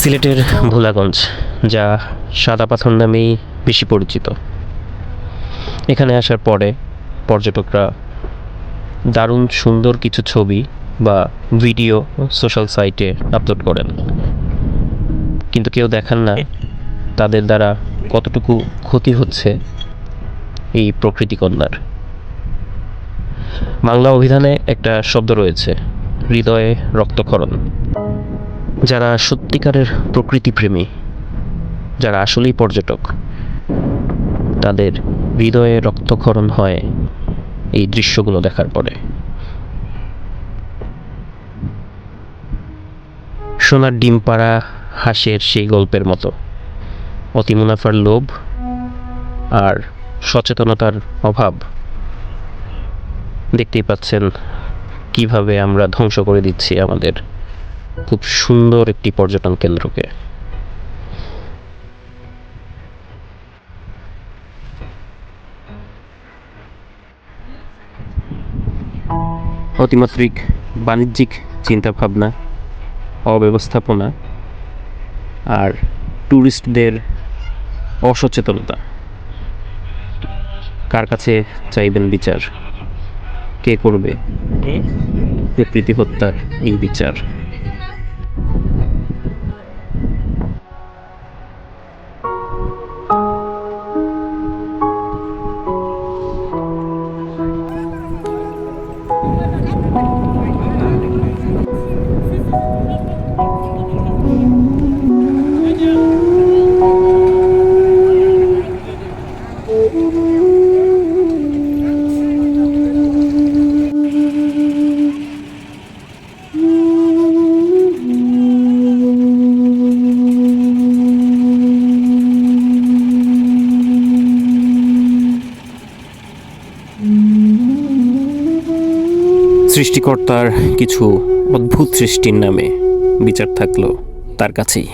সিলেটের ভোলাগঞ্জ, যা সাদা পাথর নামেই বেশি পরিচিত। এখানে আসার পরে পর্যটকরা দারুণ সুন্দর কিছু ছবি বা ভিডিও সোশ্যাল সাইটে আপলোড করেন। কিন্তু কেউ দেখান না তাদের দ্বারা কতটুকু ক্ষতি হচ্ছে এই প্রকৃতি কন্যার। বাংলা অভিধানে একটা শব্দ রয়েছে, হৃদয়ে রক্তক্ষরণ। যারা সত্যিকারের প্রকৃতিপ্রেমী, যারা আসলেই পর্যটক, তাদের হৃদয়ে রক্তক্ষরণ হয় এই দৃশ্যগুলো দেখার পরে। সোনার ডিম পাড়া হাঁসের সেই গল্পের মতো, অতি মুনাফার লোভ আর সচেতনতার অভাব। দেখতেই পাচ্ছেন কীভাবে আমরা ধ্বংস করে দিচ্ছি আমাদের খুব সুন্দর একটি পর্যটন কেন্দ্রকে। অতিমাত্রিক বাণিজ্যিক চিন্তাভাবনা অব্যবস্থাপনা আর ট্যুরিস্টদের অসচেতনতা। কার কাছে চাইবেন বিচার? কে করবে? প্রকৃতি হত্যার এই বিচার। সৃষ্টিকর্তার কিছু অদ্ভুত সৃষ্টির নামে বিচার থাকল তার কাছেই।